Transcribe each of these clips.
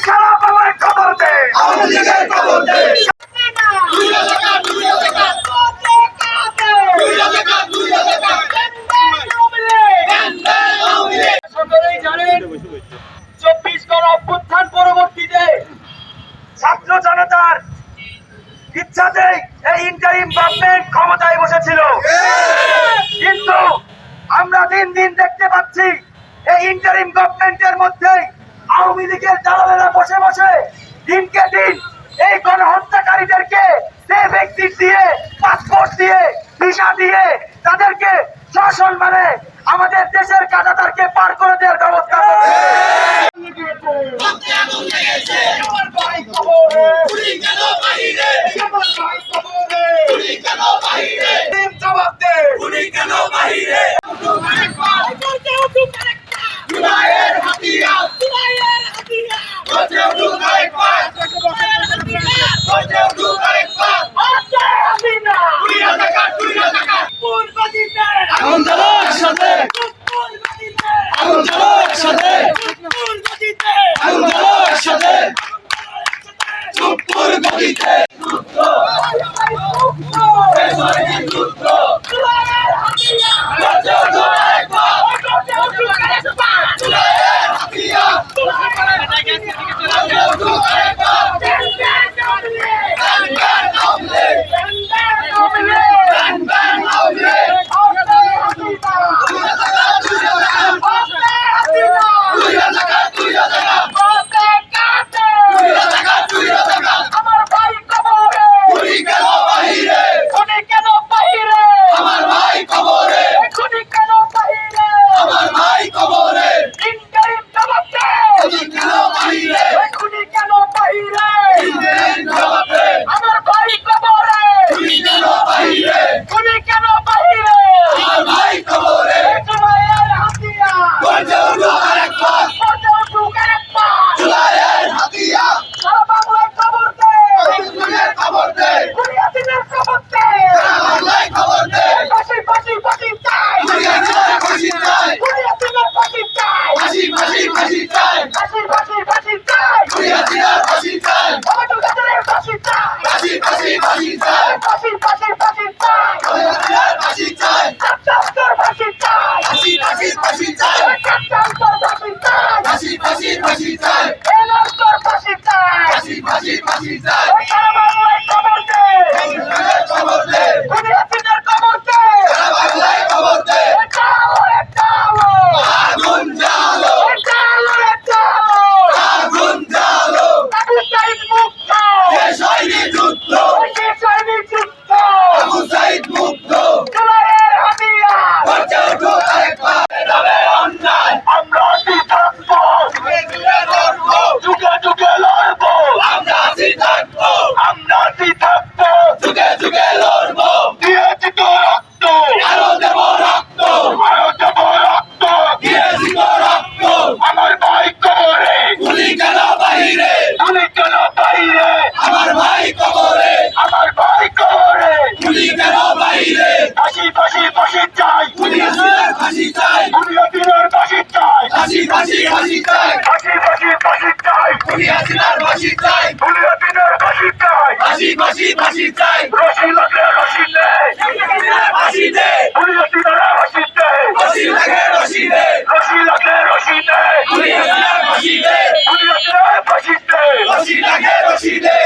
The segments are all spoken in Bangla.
সারা বাংলায় খবর দে খবর চব্বিশ গণ অভ্যুত্থান পরবর্তীতে ছাত্র জনতার ইচ্ছাতেই এই ইন্টারিম গভর্নমেন্ট ক্ষমতায় বসেছিল কিন্তু আমরা দিন দিন দেখতে পাচ্ছি এই ইন্টারিম গভর্নমেন্টের মধ্যেই আওয়ামী লীগের দালালেরা বসে বসে দিনকে দিন এই গণহত্যাকারীদেরকে সেফ এক্সিট দিয়ে পাসপোর্ট দিয়ে ভিসা দিয়ে তাদেরকে শাসন মানে আমাদের দেশের কাটাতারকে পার করে দেওয়ার ব্যবস্থা করছে। হাসি চাই। দুনিয়া দিনের বাসি চাই। হাসি হাসি হাসি চাই। হাসি হাসি হাসি চাই। দুনিয়া দিনের বাসি চাই। দুনিয়া দিনের বাসি চাই। হাসি হাসি হাসি চাই। রশি লাগে রশি দে। হাসি দে। দুনিয়া দিনের হাসি দে। রশি লাগে রশি দে। রশি লাগে রশি দে। দুনিয়া দিনের হাসি দে। দুনিয়া দিনের বাসি দে। রশি লাগে রশি দে।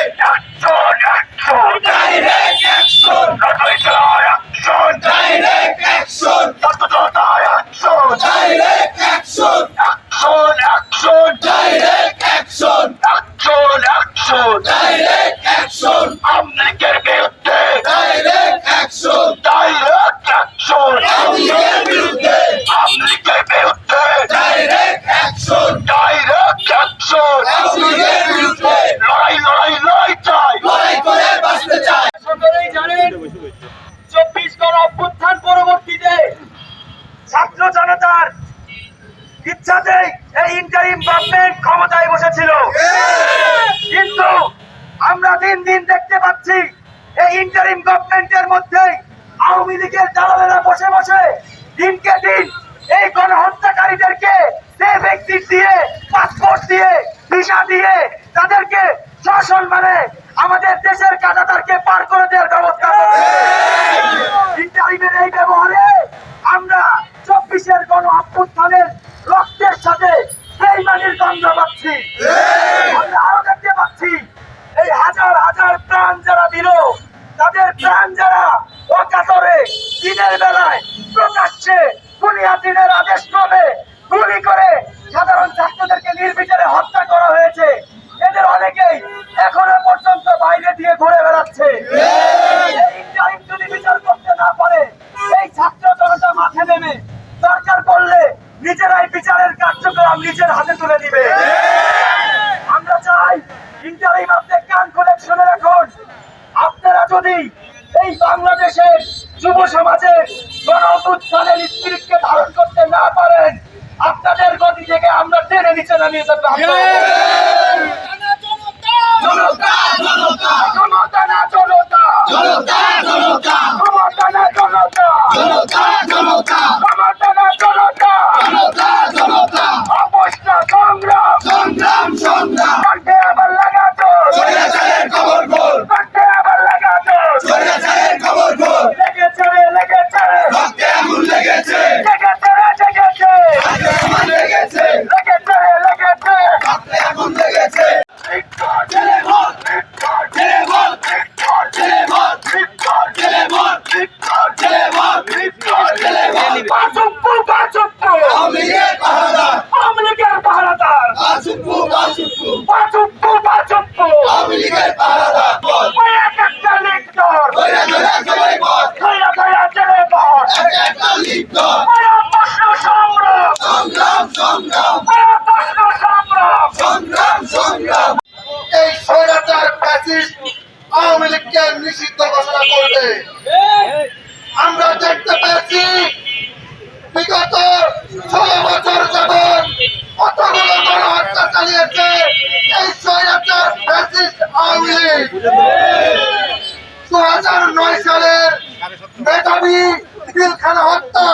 লড়াই লড়াই চব্বিশ গণ অভ্যুত্থান পরবর্তীতে ছাত্র জনতার ইচ্ছাতেই এই ইন্টারিম গভর্নমেন্ট ক্ষমতায় বসেছিল কিন্তু আমরা দিন দিন দেখতে পাচ্ছি এই ইন্টারিম গভর্নমেন্টের মধ্যেই আওয়ামী লীগের দালালেরা বসে বসে দিনকে দিন এই গণহত্যাকারীদেরকে সে ব্যক্তি দিয়ে পাসপোর্ট দিয়ে ভিসা দিয়ে তাদেরকে সসম্মানে আমাদের দেশের কাটাতারকে পার করে দেওয়ার ব্যবস্থা ইন্টারিমের এই ব্যবহারে আমরা চব্বিশের গণ অভ্যুত্থানের রক্তের সাথে বেইমানির গন্ধ পাচ্ছি। আমরা আরও দেখতে পাচ্ছি এই হাজার হাজার প্রাণ যারা দিল তাদের প্রাণ যারা অকাতরে দিনের বেলায় প্রকাশ্যে বুনিয়াদিনের আদেশ ক্রমে গুলি করে নিজের হাতে তুলে দিবে। আমরা চাই ইন্টারিম আপনি কান খুলে শুনে রাখুন। আপনারা যদি এই বাংলাদেশের যুব সমাজে গণ অভ্যুত্থানের স্পিরিটকে ধারণ করতে না পারেন, আপনাদের গতি থেকে আমরা টেনে নিচে নামিয়ে দেবো সংগ্রাম সংগ্রাম সংগ্রাম এই আওয়ামী লীগকে নিষিদ্ধ ঘোষণা করবে। আমরা দেখতে পেয়েছি বিগত ছয় বছর যাবৎ কতগুলো গণহত্যা চালিয়েছে এই স্বৈরাচার ফ্যাসিস্ট আওয়ামী লীগ দু হাজার নয় সালের মেধাবী পিলখানা হত্যা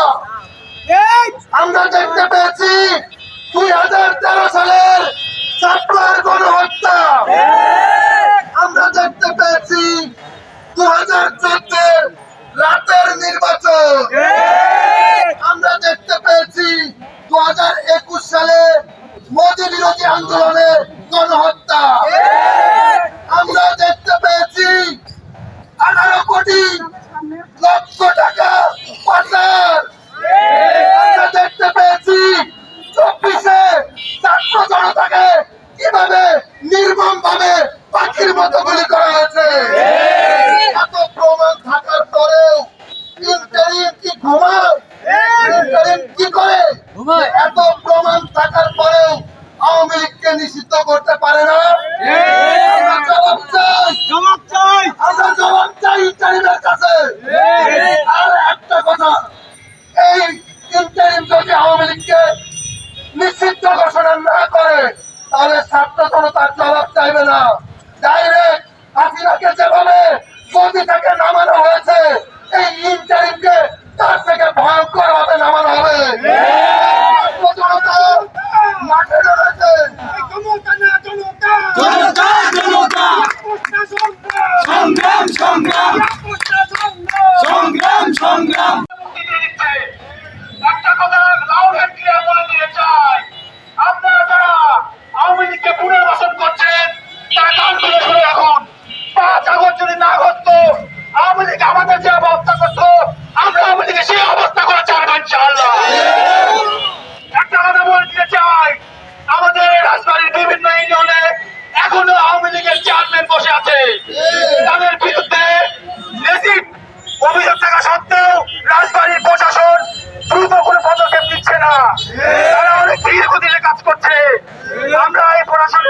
আমরা দেখতে পেয়েছি দুই হাজার তেরো সালের সাপ্লার গণহত্যা আমরা দেখতে পেয়েছি দু হাজার চোদ্দের রাতের নির্বাচন আমরা দেখতে পেয়েছি দু হাজার একুশ সালে মোদী বিরোধী আন্দোলনের গণহত্যা আমরা দেখতে পেয়েছি আঠারো কোটি লক্ষ টাকা পাচার আমরা দেখতে পেয়েছি চব্বিশে ছাত্র জনতাকে কীভাবে নির্মম ভাবে পাখির মতো গুলি করা হয়েছে এত প্রমাণ থাকার পরেও ইন্টারিম কি ঘুমায় ইন্টারিম কি করে এত প্রমাণ থাকার পরেও আওয়ামী লীগকে নিষিদ্ধ করতে পারে না। জবাব চাই। জবাব চাই। আমরা জবাব চাই ইন্টারিমের কাছে। আর একটা কথা এই ইন্টারিম যদি আওয়ামী লীগকে নিষিদ্ধ ঘোষণা না করে তাহলে ছাত্র জনতার জবাব চাইবে না। ডাইরেক্ট হাসিনাকে যেভাবে গদি থেকে নামানো হয়েছে এই ইন্টারিমকে তার থেকে ভয়ঙ্কর ভাবে নামানো হবে। মাঠে জনতা সংগ্রাম সংগ্রাম! সংগ্রাম সংগ্রাম! একটা কথা লাউড এন্ড ক্লিয়ার বলে দিতে চাই। আপনারা যারা আওয়ামী লীগকে পুনর্বাসন করছেন তারা কান খুলে শুনে রাখুন। পাঁচ আগস্ট যদি না ঘটতো আওয়ামী লীগ আমাদের যে অবস্থা করতো আমরা আওয়ামী লীগের সেই অবস্থা করে ছাড়বো ইনশাআল্লাহ একটা কথা বলে দিতে চাই আমাদের রাজবাড়ির বিভিন্ন ইউনিয়নে এখনও আওয়ামী লীগের চেয়ারম্যান বসে আছে তাদের বিরুদ্ধে লেজিট অভিযোগ থাকা সত্ত্বেও রাজবাড়ির প্রশাসন দ্রুত কোনো পদক্ষেপ নিচ্ছে না তারা অনেক দীর্ঘদিনে কাজ করছে আমরা এই প্রশাসনের বিরুদ্ধে